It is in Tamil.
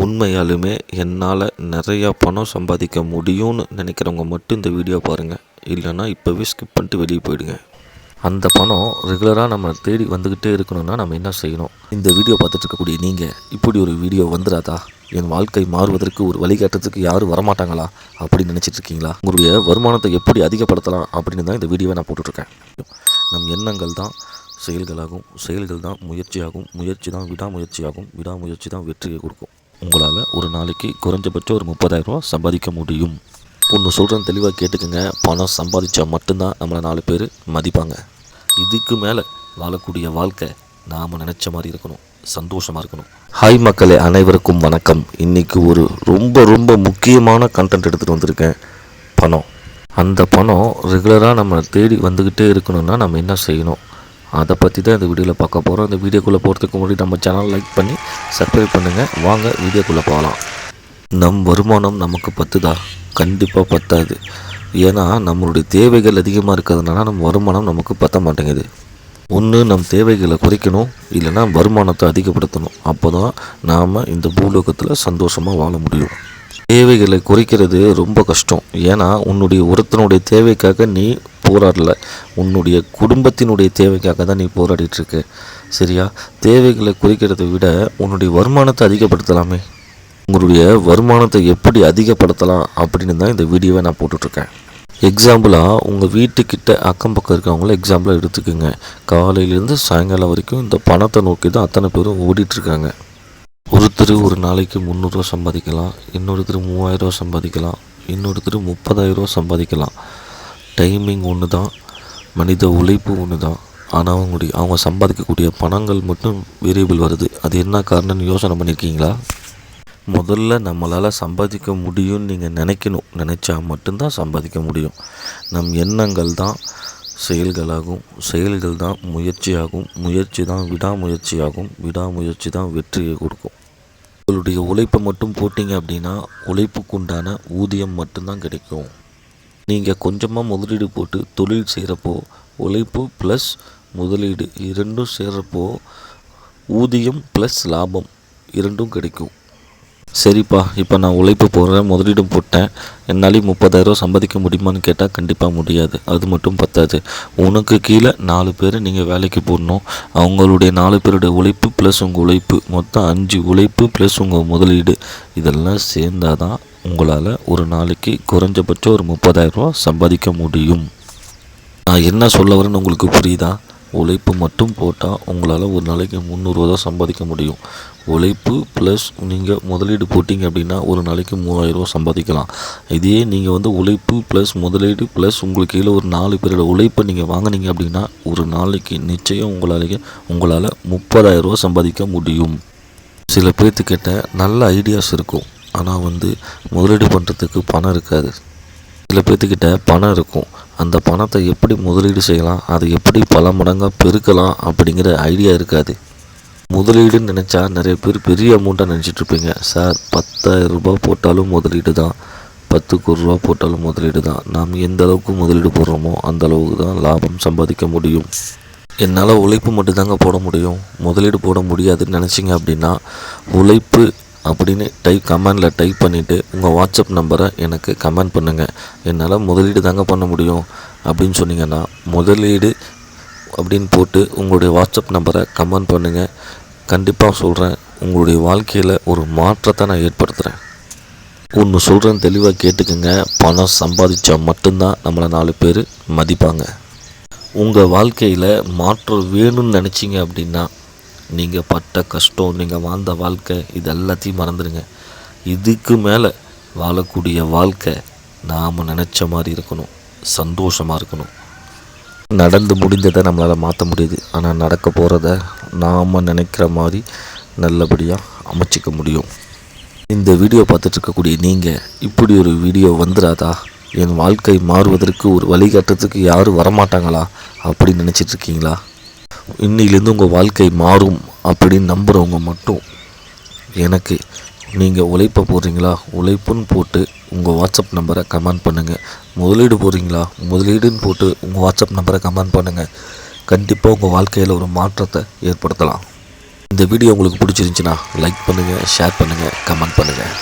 உண்மையாலுமே என்னால் நிறையா பணம் சம்பாதிக்க முடியும்னு நினைக்கிறவங்க மட்டும் இந்த வீடியோ பாருங்கள் இல்லைன்னா இப்போவே ஸ்கிப் பண்ணிட்டு வெளியே போயிடுங்க. அந்த பணம் ரெகுலராக நம்ம தேடி வந்துக்கிட்டே இருக்கணும்னா நம்ம என்ன செய்யணும்? இந்த வீடியோ பார்த்துட்டு இருக்கக்கூடிய நீங்கள் இப்படி ஒரு வீடியோ வந்துடாதா என் வாழ்க்கை மாறுவதற்கு ஒரு வழிகாட்டுறதுக்கு யாரும் வரமாட்டாங்களா? அப்படின்னு நினச்சிட்டு இருக்கீங்களா? உங்களுடைய வருமானத்தை எப்படி அதிகப்படுத்தலாம்? அப்படின்னு தான் இந்த வீடியோவை நான் போட்டுட்ருக்கேன். நம் எண்ணங்கள் தான் செயல்களாகும். செயல்கள் தான் முயற்சியாகும். முயற்சி தான் விடாமுயற்சியாகும். விடாமுயற்சி தான் வெற்றியை கொடுக்கும். உங்களால் ஒரு நாளைக்கு குறைஞ்சபட்சம் ஒரு முப்பதாயிரரூவா சம்பாதிக்க முடியும். ஒன்று சொல்கிறேன் தெளிவாக கேட்டுக்கோங்க. பணம் சம்பாதிச்சா மட்டும்தான் நம்மளை நாலு பேர் மதிப்பாங்க. இதுக்கு மேலே வாழக்கூடிய வாழ்க்கை நாம் நினச்ச மாதிரி இருக்கணும். சந்தோஷமாக இருக்கணும். ஹாய் மக்களே அனைவருக்கும் வணக்கம். இன்றைக்கி ஒரு ரொம்ப ரொம்ப முக்கியமான கண்டென்ட் எடுத்துகிட்டு வந்திருக்கேன். பணம். அந்த பணம் ரெகுலராக நம்ம தேடி வந்துக்கிட்டே இருக்கணும்னா நம்ம என்ன செய்யணும்? அதை பற்றி தான் இந்த வீடியோவில் பார்க்க போகிறோம் இந்த வீடியோக்குள்ளே போகிறதுக்கு முன்னாடி நம்ம சேனல் லைக் பண்ணி சப்ஸ்கிரைப் பண்ணுங்கள் வாங்க வீடியோக்குள்ளே போகலாம். நம் வருமானம் நமக்கு பத்துதா? கண்டிப்பாக பத்தாது. ஏன்னா நம்மளுடைய தேவைகள் அதிகமாக இருக்கிறதுனால நம்ம வருமானம் நமக்கு பத்த மாட்டேங்குது. ஒன்று நம் தேவைகளை குறைக்கணும் இல்லைன்னா வருமானத்தை அதிகப்படுத்தணும். அப்போ தான் நாம் இந்த பூலோகத்தில் சந்தோஷமாக வாழ முடியும். தேவைகளை குறைக்கிறது ரொம்ப கஷ்டம். ஏன்னா உன்னுடைய ஒருத்தனுடைய தேவைக்காக நீ போராடல. உன்னுடைய குடும்பத்தினுடைய தேவைக்காக தான் நீ போராடிட்டுருக்க. சரியா? தேவைகளை குறைக்கிறதை விட உன்னுடைய வருமானத்தை அதிகப்படுத்தலாமே. உங்களுடைய வருமானத்தை எப்படி அதிகப்படுத்தலாம் அப்படின்னு தான் இந்த வீடியோவை நான் போட்டுட்ருக்கேன் எக்ஸாம்பிளாக உங்கள் வீட்டுக்கிட்ட அக்கம் பக்கம் இருக்கவங்கள எக்ஸாம்பிளாக எடுத்துக்கோங்க. காலையிலேருந்து சாயங்காலம் வரைக்கும் இந்த பணத்தை நோக்கி தான் அத்தனை பேரும் ஓடிட்டுருக்காங்க. ஒருத்தர் ஒரு நாளைக்கு முந்நூறுரூவா சம்பாதிக்கலாம் இன்னொருத்தர் மூவாயிரரூவா சம்பாதிக்கலாம் இன்னொருத்தர் முப்பதாயிரரூவா சம்பாதிக்கலாம். டைமிங் ஒன்று தான் மனித உழைப்பு ஒன்று தான். ஆனால் அவங்களுடைய அவங்க சம்பாதிக்கக்கூடிய பணங்கள் மட்டும் வேரியபிள் வருது. அது என்ன காரணம்னு யோசனை பண்ணியிருக்கீங்களா முதல்ல நம்மளால் சம்பாதிக்க முடியும்னு நீங்கள் நினைக்கணும். நினச்சா மட்டும்தான் சம்பாதிக்க முடியும். நம் எண்ணங்கள் தான் செயல்களாகும். செயல்கள் தான் முயற்சியாகும். முயற்சி தான் விடாமுயற்சியாகும். விடாமுயற்சி தான் வெற்றியை கொடுக்கும். உங்களுடைய உழைப்பை மட்டும் போட்டிங்க அப்படின்னா உழைப்புக்குண்டான ஊதியம் மட்டும்தான் கிடைக்கும். நீங்கள் கொஞ்சமாக முதலீடு போட்டு தொழில் செய்கிறப்போ உழைப்பு ப்ளஸ் முதலீடு இரண்டும் சேர்கிறப்போ ஊதியம் ப்ளஸ் லாபம் இரண்டும் கிடைக்கும். சரிப்பா இப்போ நான் உழைப்பு போடுறேன் முதலீடும் போட்டேன். என்னாலையும் முப்பதாயிரம் சம்பாதிக்க முடியுமான்னு கேட்டால் கண்டிப்பாக முடியாது. அது மட்டும் பத்தாது. உனக்கு கீழே நாலு பேர் நீங்கள் வேலைக்கு போடணும். அவங்களுடைய நாலு பேருடைய உழைப்பு ப்ளஸ் உங்கள் உழைப்பு. மொத்தம் அஞ்சு உழைப்பு ப்ளஸ் உங்கள் முதலீடு. இதெல்லாம் சேர்ந்தால் தான் உங்களால் ஒரு நாளைக்கு குறைஞ்சபட்சம் ஒரு முப்பதாயிரரூவா சம்பாதிக்க முடியும். நான் என்ன சொல்ல வரேன்னு உங்களுக்கு புரியுதா? உழைப்பு மட்டும் போட்டால் உங்களால் ஒரு நாளைக்கு முந்நூறுரூவா தான் சம்பாதிக்க முடியும். உழைப்பு ப்ளஸ் நீங்கள் முதலீடு போட்டிங்க அப்படின்னா ஒரு நாளைக்கு மூவாயிரரூவா சம்பாதிக்கலாம். இதே நீங்கள் வந்து உழைப்பு ப்ளஸ் முதலீடு ப்ளஸ் உங்களுக்கு கீழே ஒரு நாலு பேரோட உழைப்பை நீங்கள் வாங்கினீங்க அப்படின்னா ஒரு நாளைக்கு நிச்சயம் உங்களால் உங்களால் முப்பதாயிரரூவா சம்பாதிக்க முடியும். சில பேர்த்துக்கிட்ட நல்ல ஐடியாஸ் இருக்கும். ஆனால் வந்து முதலீடு பண்ணுறதுக்கு பணம் இருக்காது. சில பேர்த்துக்கிட்ட பணம் இருக்கும். அந்த பணத்தை எப்படி முதலீடு செய்யலாம்? அதை எப்படி பல மடங்காக பெருக்கலாம் அப்படிங்கிற ஐடியா இருக்காது. முதலீடுன்னு நினச்சா நிறைய பேர் பெரிய அமௌண்ட்டாக நினச்சிட்ருப்பீங்க சார் பத்தாயிரம் ரூபாய் போட்டாலும் முதலீடு தான். பத்துக்கு ரூபா போட்டாலும் முதலீடு தான். நாம் எந்த அளவுக்கு முதலீடு போடுறோமோ அந்த அளவுக்கு தான் லாபம் சம்பாதிக்க முடியும். என்னால் உழைப்பு மட்டும்தாங்க போட முடியும். முதலீடு போட முடியாதுன்னு நினச்சிங்க அப்படின்னா உழைப்பு அப்படின்னு டைப் கமெண்டில் டைப் பண்ணிவிட்டு உங்கள் வாட்ஸ்அப் நம்பரை எனக்கு கமெண்ட் பண்ணுங்கள் என்னால் முதலீடு தாங்க பண்ண முடியும். அப்படின்னு சொன்னீங்கன்னா முதலீடு அப்படின்னு போட்டு உங்களுடைய வாட்ஸ்அப் நம்பரை கமெண்ட் பண்ணுங்கள் கண்டிப்பாக சொல்கிறேன் உங்களுடைய வாழ்க்கையில் ஒரு மாற்றத்தை நான் ஏற்படுத்துகிறேன் ஒன்று சொல்கிறேன் தெளிவாக கேட்டுக்கோங்க. பணம் சம்பாதிச்சா மட்டும்தான் நம்மளை நாலு பேர் மதிப்பாங்க. உங்கள் வாழ்க்கையில் மாற்றம் வேணும்னு நினச்சிங்க அப்படின்னா நீங்கள் பட்ட கஷ்டம் நீங்கள் வாழ்ந்த வாழ்க்கை இது எல்லாத்தையும் மறந்துடுங்க. இதுக்கு மேலே வாழக்கூடிய வாழ்க்கை நாம் நினச்ச மாதிரி இருக்கணும் சந்தோஷமாக இருக்கணும். நடந்து முடிந்ததை நம்மளால் மாற்ற முடியுது. ஆனால் நடக்க போகிறத நாம் நினைக்கிற மாதிரி நல்லபடியாக அமைச்சிக்க முடியும். இந்த வீடியோ பார்த்துட்ருக்கக்கூடிய நீங்கள் இப்படி ஒரு வீடியோ வந்துடாதா என் வாழ்க்கை மாறுவதற்கு ஒரு வழிகாட்டுறதுக்கு யாரும் வரமாட்டாங்களா? அப்படின்னு நினச்சிட்டு இருக்கீங்களா? இன்னிலேருந்து உங்கள் வாழ்க்கை மாறும் அப்படின்னு நம்புகிறவங்க மட்டும் எனக்கு நீங்கள் உழைப்பை போடுறீங்களா? உழைப்புன்னு போட்டு உங்கள் வாட்ஸ்அப் நம்பரை கமெண்ட் பண்ணுங்கள் முதலீடு போடுறீங்களா? முதலீடுன்னு போட்டு உங்கள் வாட்ஸ்அப் நம்பரை கமெண்ட் பண்ணுங்கள் கண்டிப்பாக உங்கள் வாழ்க்கையில் ஒரு மாற்றத்தை ஏற்படுத்தலாம். இந்த வீடியோ உங்களுக்கு பிடிச்சிருந்துச்சுன்னா லைக் பண்ணுங்கள் ஷேர் பண்ணுங்கள் கமெண்ட் பண்ணுங்கள்